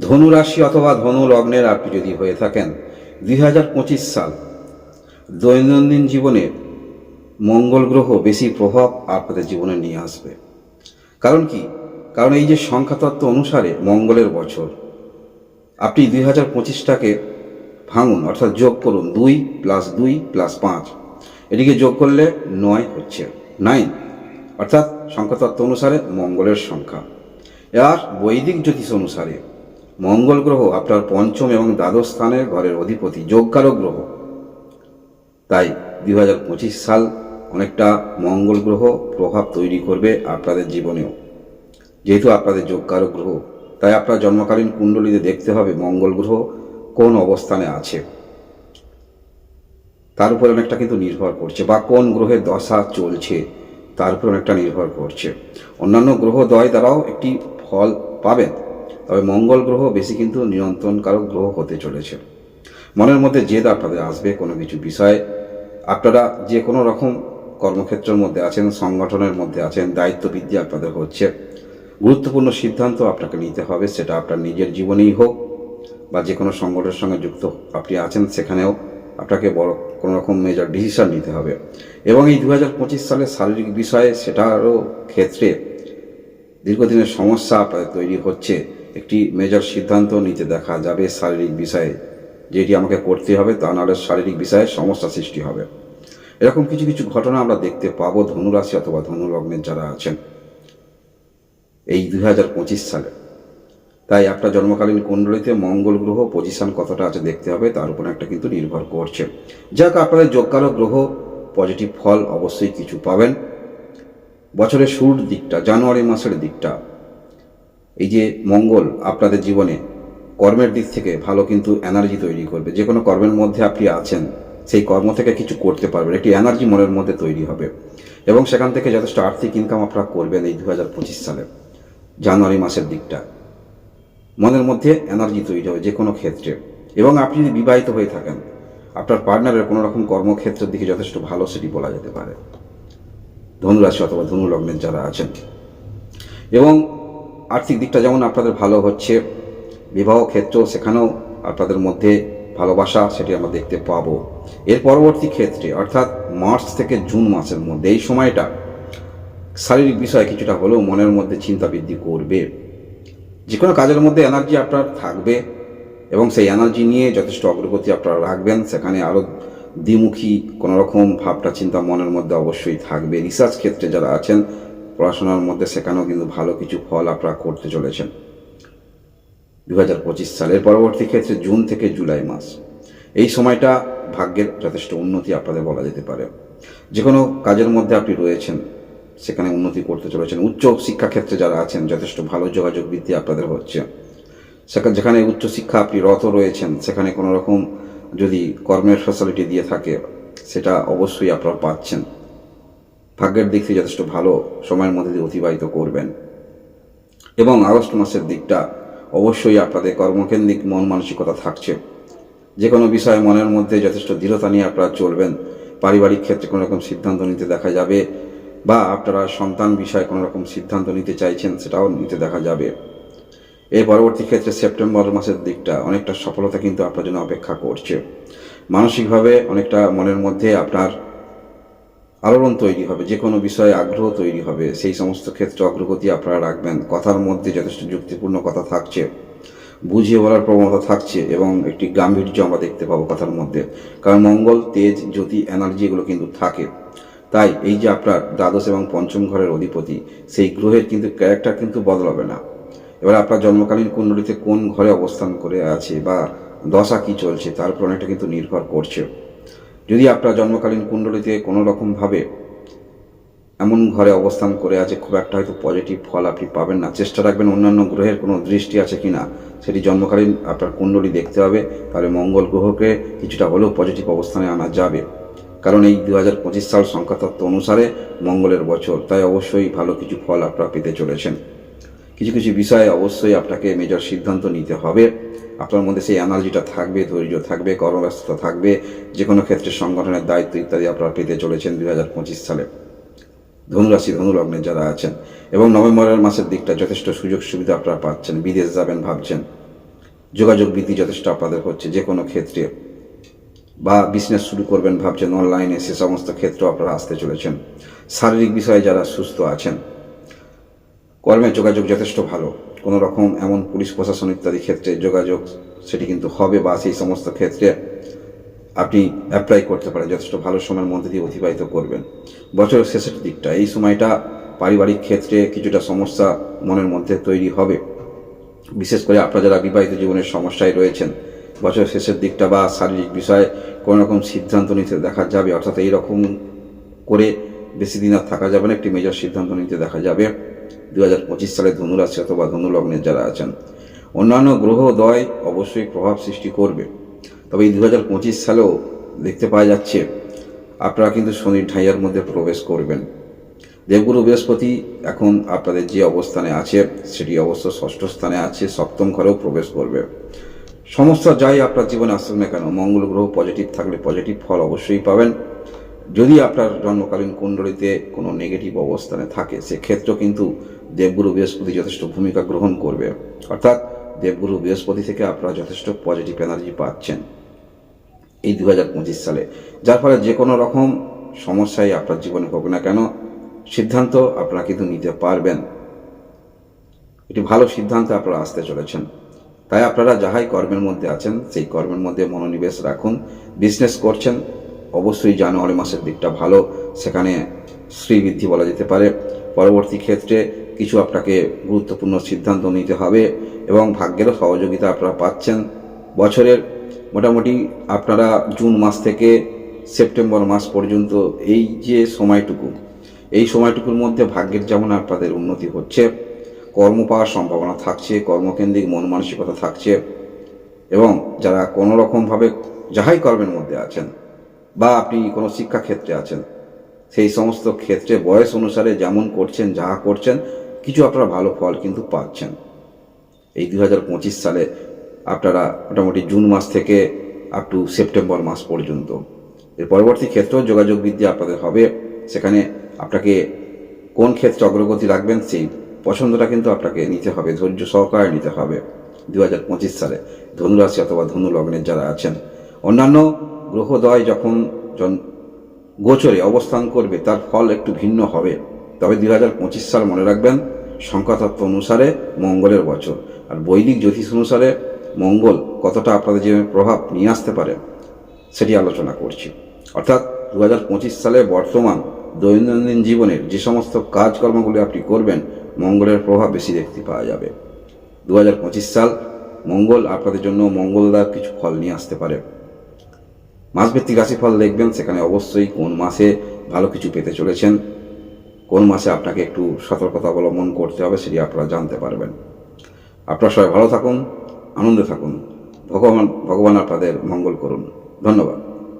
ধনু রাশি অথবা ধনু লগ্নের আপনি যদি হয়ে থাকেন, দুই হাজার পঁচিশ সাল দৈনন্দিন জীবনে মঙ্গল গ্রহ বেশি প্রভাব আপনাদের জীবনে নিয়ে আসবে। কারণ কি? কারণ এই যে সংখ্যাতত্ত্ব অনুসারে মঙ্গলের বছর। আপনি দুই হাজার পঁচিশটাকে ভাঙুন, অর্থাৎ যোগ করুন, দুই প্লাস দুই প্লাস পাঁচ। এটিকে যোগ করলে নয় হচ্ছে নাইন অর্থাৎ সংখ্যাতত্ত্ব অনুসারে মঙ্গলের সংখ্যা। আর বৈদিক জ্যোতিষ অনুসারে মঙ্গল গ্রহ আপনার পঞ্চম এবং দ্বাদশ স্থানের ঘরের অধিপতি যোগকারক গ্রহ। তাই দুই হাজার পঁচিশ সাল অনেকটা মঙ্গল গ্রহ প্রভাব তৈরি করবে আপনাদের জীবনেও। যেহেতু আপনাদের যোগকারক গ্রহ, তাই আপনার জন্মকালীন কুণ্ডলীতে দেখতে হবে মঙ্গল গ্রহ কোন অবস্থানে আছে। তার উপর অনেকটা কিন্তু নির্ভর করছে, বা কোন গ্রহের দশা চলছে তার উপর অনেকটা নির্ভর করছে। অন্যান্য গ্রহ দয় দ্বারাও একটি ফল পাবেন। তবে মঙ্গল গ্রহ বেশি কিন্তু নিয়ন্ত্রণকারক গ্রহ হতে চলেছে। মনের মধ্যে জেদ আপনাদের আসবে কোনো কিছু বিষয়ে। আপনারা যে কোনো রকম কর্মক্ষেত্রের মধ্যে আছেন, সংগঠনের মধ্যে আছেন দায়িত্ব বৃদ্ধি আপনাদের হচ্ছে। গুরুত্বপূর্ণ সিদ্ধান্ত আপনাকে নিতে হবে, সেটা আপনার নিজের জীবনেই হোক বা যে কোনো সংগঠনের সঙ্গে যুক্ত আপনি আছেন সেখানেও আপনাকে বড় কোনো রকম মেজর ডিসিশন নিতে হবে। এবং এই দু সালের শারীরিক বিষয়ে সেটারও ক্ষেত্রে দীর্ঘদিনের সমস্যা আপনাদের তৈরি হচ্ছে। একটি মেজর সিদ্ধান্ত নিতে দেখা যাবে শারীরিক বিষয়ে। যেটি আমাকে করতে হবে, তা নাহলে শারীরিক বিষয়ে সমস্যা সৃষ্টি হবে। এরকম কিছু কিছু ঘটনা আমরা দেখতে পাবো ধনুরাশি অথবা ধনু লগ্নের যারা আছেন। এই দুই হাজার পঁচিশ সালে। তাই আপনার জন্মকালীন কুণ্ডলিতে মঙ্গল গ্রহ পজিশন কতটা আছে দেখতে হবে, তার উপর একটা কিন্তু নির্ভর করছে। যাক, আপনাদের যোগকারক গ্রহ পজিটিভ ফল অবশ্যই কিছু পাবেন। বছরের শুরুর দিকটা, জানুয়ারি মাসের দিকটা এই যে মঙ্গল আপনাদের জীবনে, কর্মের দিক থেকে ভালো কিন্তু এনার্জি তৈরি করবে। যে কোনো কর্মের মধ্যে আপনি আছেন, সেই কর্ম থেকে কিছু করতে পারবেন, একটি এনার্জি মনের মধ্যে তৈরি হবে। এবং সেখান থেকে যথেষ্ট আর্থিক ইনকাম আপনারা করবেন এই দু সালে, জানুয়ারি মাসের দিকটা। মনের মধ্যে এনার্জি তৈরি হবে যে কোনো ক্ষেত্রে। এবং আপনি যদি বিবাহিত হয়ে থাকেন, আপনার পার্টনারের কোনো রকম কর্মক্ষেত্রের দিকে যথেষ্ট ভালো সেটি বলা যেতে পারে। ধনুরাশি অথবা ধনু লগ্নের যারা আছেন। এবং আর্থিক দিকটা যেমন আপনাদের ভালো হচ্ছে, বিবাহ ক্ষেত্র সেখানেও আপনাদের মধ্যে ভালোবাসা সেটি আমরা দেখতে পাবো। এর পরবর্তী ক্ষেত্রে, অর্থাৎ মার্চ থেকে জুন মাসের মধ্যে, এই সময়টা শারীরিক বিষয়ে কিছুটা হলেও মনের মধ্যে চিন্তা বৃদ্ধি করবে। যে কোনো কাজের মধ্যে এনার্জি আপনার থাকবে এবং সেই এনার্জি নিয়ে যথেষ্ট অগ্রগতি আপনারা রাখবেন। সেখানে আরও দ্বিমুখী কোনো রকম ভাবটা, চিন্তা মনের মধ্যে অবশ্যই থাকবে। রিসার্চ ক্ষেত্রে যারা আছেন পড়াশোনার মধ্যে সেখানেও কিন্তু ভালো কিছু ফল আপনারা করতে চলেছেন। দু হাজার পঁচিশ সালের পরবর্তী ক্ষেত্রে জুন থেকে জুলাই মাস। এই সময়টা ভাগ্যের যথেষ্ট উন্নতি আপনাদের বলা যেতে পারে। যে কোনো কাজের মধ্যে আপনি রয়েছেন, সেখানে উন্নতি করতে চলেছেন। উচ্চ শিক্ষা ক্ষেত্রে যারা আছেন, যথেষ্ট ভালো যোগাযোগ বৃদ্ধি আপনাদের হচ্ছে। সেখানে যেখানে উচ্চশিক্ষা আপনি রত রয়েছেন, সেখানে কোনো রকম যদি কর্মের ফ্যাসিলিটি দিয়ে থাকে, সেটা অবশ্যই আপনারা পাচ্ছেন। ভাগ্যের দিক থেকে যথেষ্ট ভালো সময়ের মধ্যে দিয়ে অতিবাহিত করবেন। এবং আগস্ট মাসের দিকটা অবশ্যই আপনাদের কর্মকেন্দ্রিক মন মানসিকতা থাকছে। যে কোনো বিষয়ে মনের মধ্যে যথেষ্ট দৃঢ়তা নিয়ে আপনারা চলবেন। পারিবারিক ক্ষেত্রে কোনো রকম সিদ্ধান্ত নিতে দেখা যাবে বা আপনারা সন্তান বিষয়ে কোনো রকম সিদ্ধান্ত নিতে চাইছেন সেটাও নিতে দেখা যাবে। এর পরবর্তী ক্ষেত্রে সেপ্টেম্বর মাসের দিকটা অনেকটা সফলতা কিন্তু আপনার জন্য অপেক্ষা করছে। মানসিকভাবে অনেকটা মনের মধ্যে আপনার আলোড়ন তৈরি হবে যে কোনো বিষয়ে আগ্রহ তৈরি হবে, সেই সমস্ত ক্ষেত্রে অগ্রগতি আপনারা রাখবেন। কথার মধ্যে যথেষ্ট যুক্তিপূর্ণ কথা থাকছে, বুঝিয়ে বলার প্রবণতা থাকছে এবং একটি গাম্ভীর্য আমরা দেখতে পাবো কথার মধ্যে। কারণ মঙ্গল, তেজ, জ্যোতি এনার্জি এগুলো কিন্তু থাকে। তাই এই যে আপনার দ্বাদশ এবং পঞ্চম ঘরের অধিপতি, সেই গ্রহের কিন্তু ক্যারেক্টার কিন্তু বদলাবে না। এবার আপনার জন্মকালীন কুণ্ডলিতে কোন ঘরে অবস্থান করে আছে বা দশা কি চলছে, তার উপর অনেকটা কিন্তু নির্ভর করছে। যদি আপনার জন্মকালীন কুণ্ডলিতে কোনো রকমভাবে এমন ঘরে অবস্থান করে আছে, খুব একটা হয়তো পজিটিভ ফল আপনি পাবেন না। চেষ্টা রাখবেন অন্যান্য গ্রহের কোনো দৃষ্টি আছে কি না সেটি জন্মকালীন আপনার কুণ্ডলী দেখতে হবে। তাহলে মঙ্গল গ্রহকে কিছুটা হলেও পজিটিভ অবস্থানে আনা যাবে। কারণ এই দু হাজার পঁচিশ সাল সংখ্যাতত্ত্ব অনুসারে মঙ্গলের বছর, তাই অবশ্যই ভালো কিছু ফল আপনারা পেতে চলেছেন। কিছু কিছু বিষয়ে অবশ্যই আপনাকে মেজর সিদ্ধান্ত নিতে হবে। আপনার মধ্যে সেই এনার্জিটা থাকবে, ধৈর্য থাকবে, কর্মব্যস্ততা থাকবে যে কোনো ক্ষেত্রে সংগঠনের দায়িত্ব ইত্যাদি আপনারা পেতে চলেছেন দুই হাজার পঁচিশ সালে। ধনুরাশি ধনুলগ্নে যারা আছেন এবং নভেম্বরের মাসের দিকটা যথেষ্ট সুযোগ সুবিধা আপনারা পাচ্ছেন, বিদেশ যাবেন ভাবছেন। যোগাযোগ বৃদ্ধি যথেষ্ট আপনাদের হচ্ছে যে কোনো ক্ষেত্রে। বা বিজনেস শুরু করবেন ভাবছেন অনলাইনে সে সমস্ত ক্ষেত্রেও আপনারা আসতে চলেছেন। শারীরিক বিষয়ে যারা সুস্থ আছেন কর্মের যোগাযোগ যথেষ্ট ভালো। কোনো রকম এমন পুলিশ, প্রশাসন ইত্যাদি ক্ষেত্রে যোগাযোগ সেটি কিন্তু হবে বা সেই সমস্ত ক্ষেত্রে আপনি অ্যাপ্লাই করতে পারেন। যথেষ্ট ভালো সময়ের মধ্যে দিয়ে অতিবাহিত করবেন। বছরের শেষের দিকটা, এই সময়টা পারিবারিক ক্ষেত্রে কিছুটা সমস্যা মনের মধ্যে তৈরি হবে। বিশেষ করে আপনারা যারা বিবাহিত জীবনের সমস্যায় রয়েছেন, বছরের শেষের দিকটা বা শারীরিক বিষয়ে কোনো রকম সিদ্ধান্ত নিতে দেখা যাবে, অর্থাৎ এই রকম করে বেশি দিন আর থাকা যাবে না, একটি মেজর সিদ্ধান্ত নিতে দেখা যাবে। দু হাজার পঁচিশ সালে ধনুরাশি অথবা ধনুলগ্নের যারা আছেন, অন্যান্য গ্রহ গ্রহদয় অবশ্যই প্রভাব সৃষ্টি করবে। তবে এই দু হাজার পঁচিশ সালেও দেখতে পাওয়া যাচ্ছে, আপনারা কিন্তু শনির ঢাইয়ার মধ্যে প্রবেশ করবেন। দেবগুরু বৃহস্পতি এখন আপনাদের যে অবস্থানে আছে, সেটি অবশ্য ষষ্ঠ স্থানে আছে, সপ্তম ঘরেও প্রবেশ করবে। সমস্যা যাই আপনার জীবনে আসুক না কেন, মঙ্গল গ্রহ পজিটিভ থাকলে পজিটিভ ফল অবশ্যই পাবেন। যদি আপনার জন্মকালীন কুণ্ডলিতে কোনো নেগেটিভ অবস্থানে থাকে, সেক্ষেত্রেও কিন্তু দেবগুরু বৃহস্পতি যথেষ্ট ভূমিকা গ্রহণ করবে। অর্থাৎ দেবগুরু বৃহস্পতি থেকে আপনারা যথেষ্ট পজিটিভ এনার্জি পাচ্ছেন এই দু হাজার পঁচিশ সালে। যার ফলে যে কোনো রকম সমস্যাই আপনার জীবনে হোক না কেন, সিদ্ধান্ত আপনারা কিন্তু নিতে পারবেন। একটি ভালো সিদ্ধান্তে আপনারা আসতে চলেছেন। তাই আপনারা যাহাই কর্মের মধ্যে আছেন, সেই কর্মের মধ্যে মনোনিবেশ রাখুন। বিজনেস করছেন, অবশ্যই জানুয়ারি মাসের দিকটা ভালো। সেখানে শ্রীবৃদ্ধি বলা যেতে পারে। পরবর্তী ক্ষেত্রে কিছু আপনাকে গুরুত্বপূর্ণ সিদ্ধান্ত নিতে হবে এবং ভাগ্যেরও সহযোগিতা আপনারা পাচ্ছেন। বছরের মোটামুটি আপনারা জুন মাস থেকে সেপ্টেম্বর মাস পর্যন্ত এই যে সময়টুকু, এই সময়টুকুর মধ্যে ভাগ্যের যেমন আপনাদের উন্নতি হচ্ছে, কর্ম পাওয়ার সম্ভাবনা থাকছে, কর্মকেন্দ্রিক মন মানসিকতা থাকছে এবং যারা কোনো রকমভাবে যাহাই কর্মের মধ্যে আছেন বা আপনি কোনো শিক্ষাক্ষেত্রে আছেন, সেই সমস্ত ক্ষেত্রে বয়স অনুসারে যেমন করছেন, যাহা করছেন কিছু আপনারা ভালো ফল কিন্তু পাচ্ছেন। এই দু হাজার পঁচিশ সালে আপনারা মোটামুটি জুন মাস থেকে আপ টু সেপ্টেম্বর মাস পর্যন্ত। এর পরবর্তী ক্ষেত্রেও যোগাযোগ বৃদ্ধি আপনাদের হবে। সেখানে আপনাকে কোন ক্ষেত্রে অগ্রগতি রাখবেন সেই পছন্দটা কিন্তু আপনাকে নিতে হবে, ধৈর্য সহকারে নিতে হবে দু হাজার পঁচিশ সালে। ধনুরাশি অথবা ধনু লগ্নের যারা আছেন, অন্যান্য গ্রহদয় যখন গোচরে অবস্থান করবে, তার ফল একটু ভিন্ন হবে। তবে দু হাজার পঁচিশ সাল মনে রাখবেন, সংখ্যাতত্ত্ব অনুসারে মঙ্গলের বছর। আর বৈদিক জ্যোতিষ অনুসারে মঙ্গল কতটা আপনাদের জীবনে প্রভাব নিয়ে আসতে পারে, সেটি আলোচনা করছি। অর্থাৎ দু হাজার পঁচিশ সালে বর্তমান দৈনন্দিন জীবনের যে সমস্ত কাজকর্মগুলি আপনি করবেন, মঙ্গলের প্রভাব বেশি দেখতে পাওয়া যাবে। দু হাজার পঁচিশ সাল মঙ্গল আপনাদের জন্য মঙ্গলদার কিছু ফল নিয়ে আসতে পারে। মাসভিত্তিক রাশিফল দেখবেন, সেখানে অবশ্যই কোন মাসে ভালো কিছু পেতে চলেছেন কোন মাসে আপনাকে একটু সতর্কতা অবলম্বন করতে হবে সেটি আপনারা জানতে পারবেন। আপনারা সবাই ভালো থাকুন, আনন্দে থাকুন। ভগবান ভগবান আপনাদের মঙ্গল করুন। ধন্যবাদ।